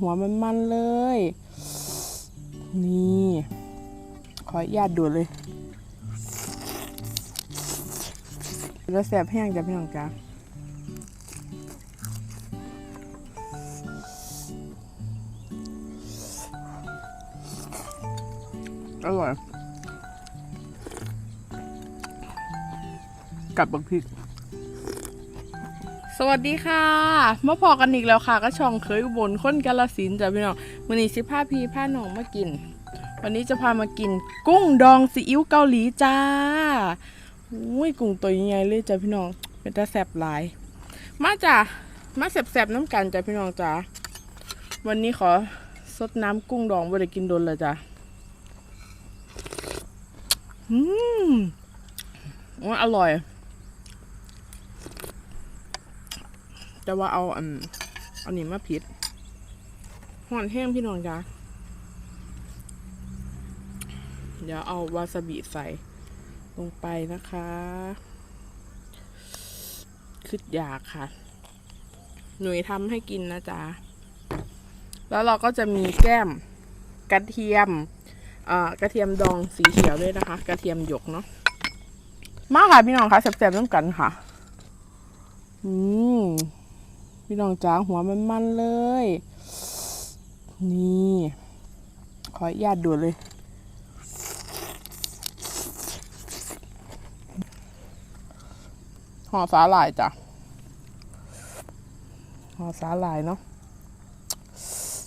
หัวมันมันเลย นี่ขออนุญาตดูเลยแล้วแสบแห้งจ้ะพี่น้องจ้าอร่อย กับบักพริก สวัสดีค่ะมาพอกันอีกแล้วค่ะ ก็ช่องเคยอุบลคนกาลสินจ้ะพี่น้องวันนี้สิพาพี่พาหนองมากิน วันนี้จะพามากิน กุ้งดองซีอิ๊วเกาหลีจ้าอุ้ยกุ้งตัวใหญ่เลยจ้ะพี่น้องเป็นตาแสบหลาย มาจ้ะมาแสบๆน้ำกันจ้ะพี่น้องจ้าวันนี้ขอสดน้ำกุ้งดองบ่ได้กินโดนเลยจ้ะอืมอร่อย แต่ว่าเอาอันอันนี้มาผิดห่อนแห้งพี่น้องจ้าเดี๋ยวเอาวาซาบิใส่ลงไปนะคะคืออยากค่ะ หนุ่ยทำให้กินนะจ๊ะ แล้วเราก็จะมีแก้มกระเทียมกระเทียมดองสีเขียวด้วยนะคะ กระเทียมหยกเนาะมาค่ะพี่น้องคะแซ่บๆน้ำกันค่ะ อืม พี่น้องจ้าหัวมันมันเลย นี่ ขออนุญาตดูเลย ห่อสาหร่ายจ้ะ ห่อสาหร่ายเนาะ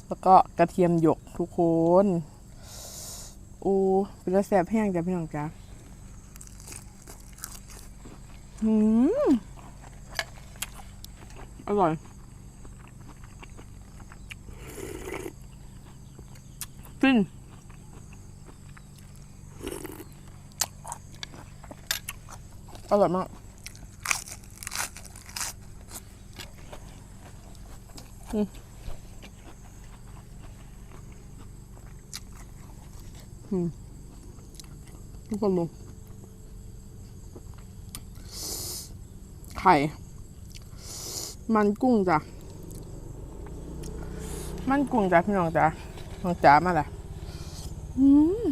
แล้วก็กระเทียมหยกทุกคนโอ้เป็นระแสบแห้งจ้ะพี่น้องจ้าอืม อร่อย ฟิน อร่อยมาก อืมอืมทุกคนดูไข่ มันกุ้งจ้ะ มันกุ้งจ้ะพี่น้องจ้ะน้องจ๋ามาละอืม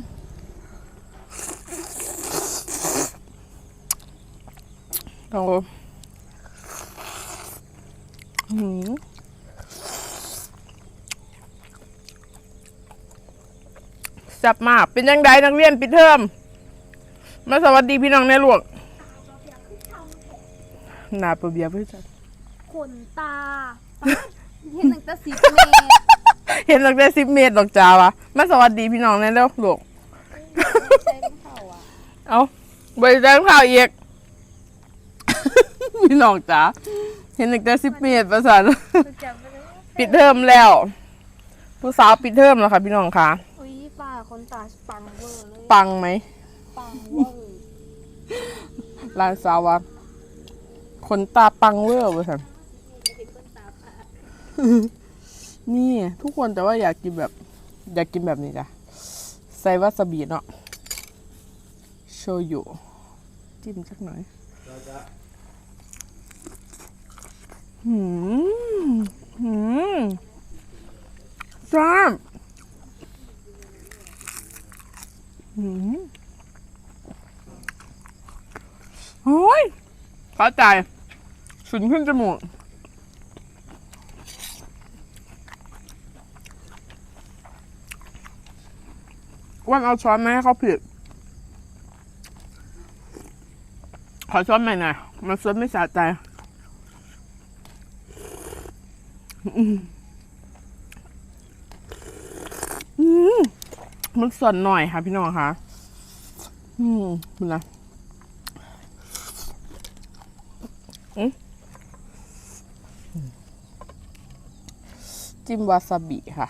องดูอืมแซ่บมากเป็นยังไงนักเรียนปิดเทอมมาสวัสดีพี่น้องในหลวงหนาเปเบียเพื่อจัดขนตา เห็นหนังตาสีเมตร เห็นตั้งแต่สิบเมตรดอกจ้าวะมาสวัสดีพี่น้องในเร็วลูกใช้รองเท้าอะเอาใบแจ้งข่าวอีก พี่น้องจ๋าเห็นตั้งแต่สิบเมตรประสานคือจำไม่ได้ว่าปิดเทอมแล้ว ผู้สาวปิดเทอมแล้วค่ะพี่น้องค่ะอุ้ยป้าขนตาปังเวอร์เลยปังไหมปังเวอร์ลานสาวว่าขนตาปังเวอร์ประสานเห็นขนตาป้านี่ทุกคนแต่ว่าอยากกินแบบ อยากกินแบบนี้จ้ะใส่วาซาบิเนาะโชยุจิ้มสักหน่อย หืมหืมจ้าบหืมโอ้ยเข้าใจสุนขึ้นจมูกวันเอาช้อนมาให้เขาผิด ขอช้อนใหม่หน่อยมันซดไม่สะใจอื มอืมมันสดหน่อยค่ะ พี่น้องค่ะ อืมนนะอืมจิ้มวาซาบิค่ะ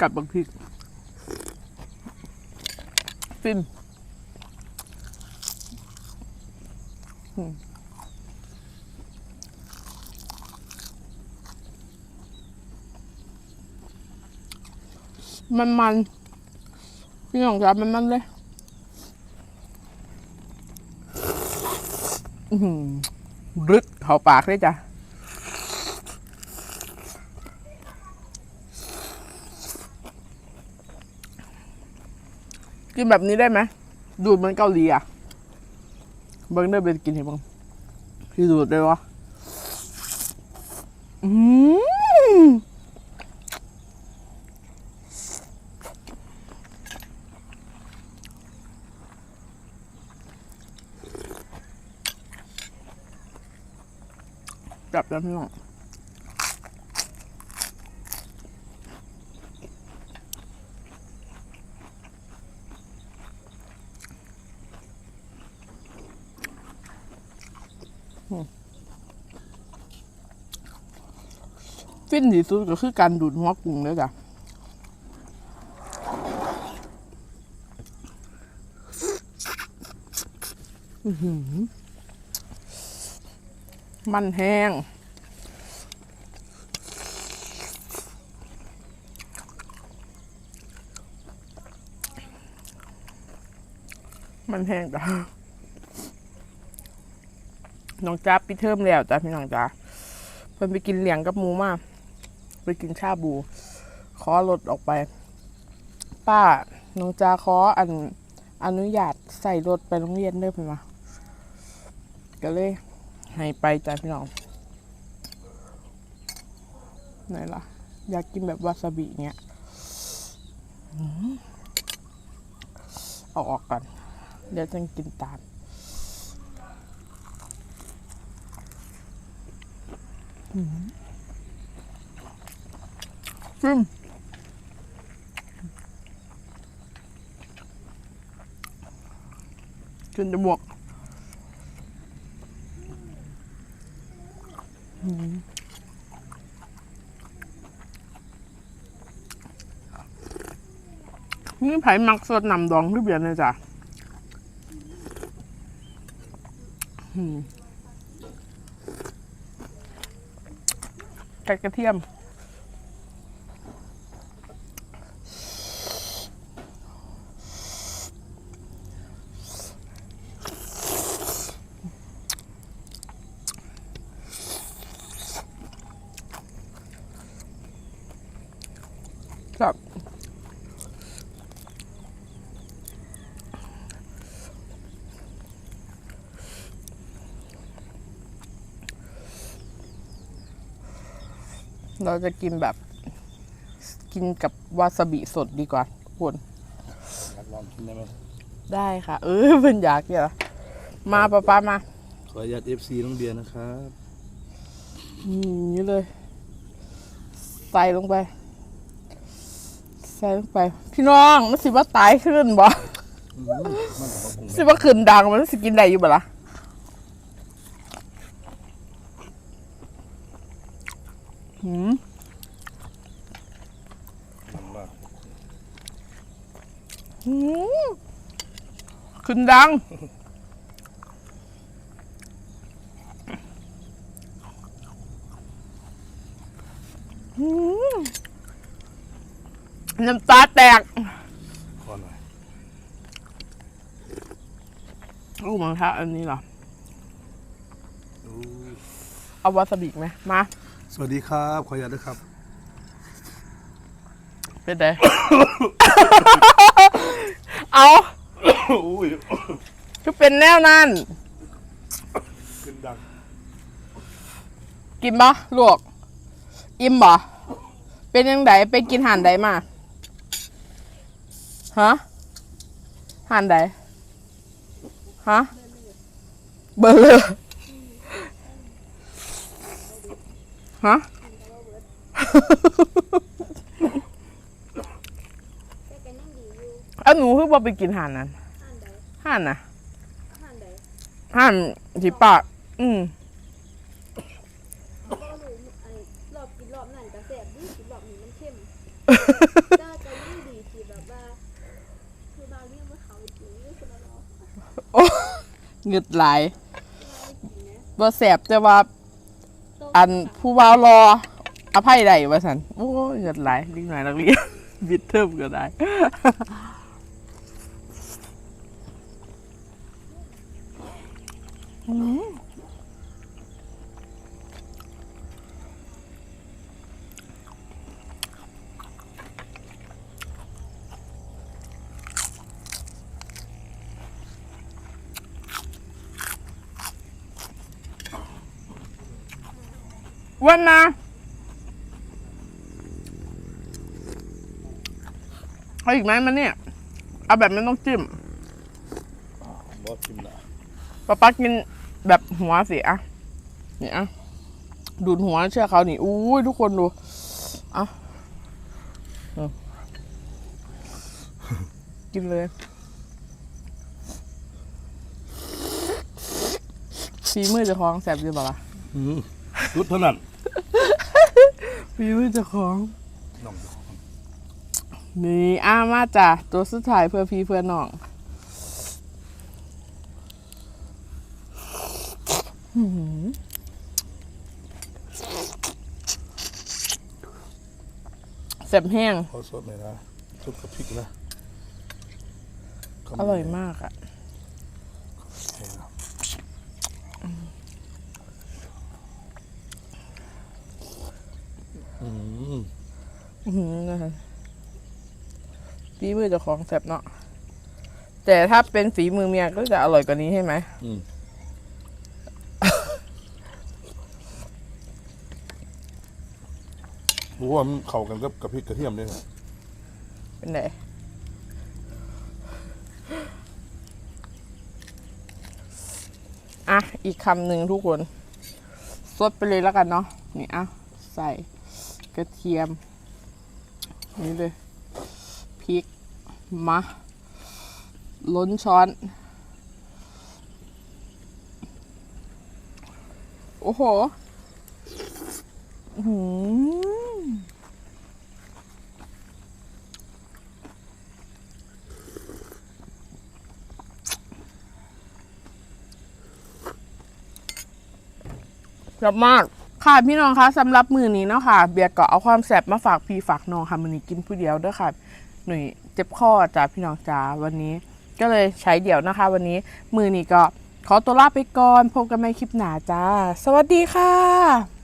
กัดบักพริกฟินมันมันพี่น้องจ๋ามันมันเลยรึดเข้าปากเลยจ้ะ กินแบบนี้ได้ไหมดูดเหมันเกาหลีอะเบิ้งได้เป็นกินเห็นบ้างพี่ดูดได้วะอืมจับแล้วพี่น้อง ฟินที่สุดก็คือการดูดหัวกุ้งเลยจ้ะมันแห้ง มันแห้งจ้ะน้องจ้าปิดเทอมแล้วจ้ะพี่น้องจ้าเพิ่นไปกินเหลียงกับหมูมา ไปกินชาบูขอรถออกไป ป้าน้องจ้าขออันอนุญาตใส่รถไปโรงเรียนเด้อเพิ่มาก็เลยให้ไปจ้ะพี่น้องไหนล่ะ อยากกินแบบวาซาบิเนี้ยอืมเอาออกก่อน เดี๋ยวจะกินตามอืม ขึ้นจมูกอืมนี่ไผ่มักสดนำดองทุเรียนเลยจ้ะอืมไก่กระเทียม ครับ เราจะกินแบบกินกับวาซาบิสดดีกว่าทุกคนอยากลองกินได้ไหมได้ค่ะ เออเป็นอยากเนี่ยมาป้าป้ามา ขออนุญาตเอฟซีน้องเบียร์นะครับอืมอย่างนี้เลย ใส่ลงไป ใส่ลงไป พี่น้องมันสิว่าตายขึ้นบ่ อื้อหือมันของผมสิว่าขึ้นดังมันสิกินได้อยู่บ่ล่ะ หืมมันว่าหืมขึ้นดัง หืมน้ำตาแตก ขอหน่อยโอ้มังคะอันนี้เหรอ เอาวาซาบิไหมมา สวัสดีครับ ขออนุญาตด้วยครับ เป็นไง เอาอุ้ยคือเป็นแนวนั้นขึ้นดังกินปะลวก อิ่มบ่เป็นยังไงไปกินห่านใดมาฮะห่านใดฮะ เบอร์เลย ฮะแต่กันยังดีอยู่เอาหนูคือบ่ไปกินห่านนั้นห่านใดห่านนะห่านใดห่านที่ปากอืมก็รู้ไอ้รอบกินรอบนั่นก็แซ่บดีกินรอบนี้มันเข้มได้ก็ยังดีที่แบบว่าคือบางเรื่องว่าเขาจริงนี่คือเราโอ้เงึดหลายจริงนะบ่แสบแต่ว่าต้ม อันผู้บ่าวรออภัยได้ว่าสันโอ้ยเงือดหลายนิดหน่อยนักเรียนบิดเทิมก็ได้อืม วันนะเอาอีกไหมมันเนี่ย เอาแบบไม่ต้องจิ้มบอสชิมละป๊าป๊ากินแบบหัวสิอะนี่อะดูดหัวเชื่อเขาหนี่อู้ยทุกคนดูเอากินเลยฝีมือจะคล้องแสบดีเปล่าวะอืมรุดเท่านั้น ฝีมือเจะคล้าของน้องนี่อ้ามาจ้ะตัวสุดท้ายเพื่อพี่เพื่อน้องอื้อหือแสบแห้งขอสดหน่อยนะซุปกับพริกนะอร่อยมากอะ นี่นะอืม อื้อหือนะคะฝีมือเจ้าของแสบเนาะแต่ถ้าเป็นฝีมือเมียก็จะอร่อยกว่านี้ใช่ไหมอืมรู้ว่ามันเข้ากันกับกับพริกกระเทียมด้วยนะเป็นไงอะ อีกคำหนึ่งทุกคน สดไปเลยแล้วกันเนาะนี่อะ ใส่กระเทียม นี่เลยพริกมาล้นช้อน โอ้โห้อหือแซ่บมาก ค่ะพี่น้องคะสำหรับมือนี้เนาะค่ะเบียร์ก็เอาความแสบมาฝากพี่ฝากน้องค่ะมันนี้กินผู้เดียวด้วยค่ะ หนุ่ยเจ็บข้อจ้าพี่น้องจ้าวันนี้ ก็เลยใช้เดี่ยวนะคะ วันนี้มือนี้ก็ขอตัวลาไปก่อนพบกันใหม่คลิปหน้าจ้า สวัสดีค่ะ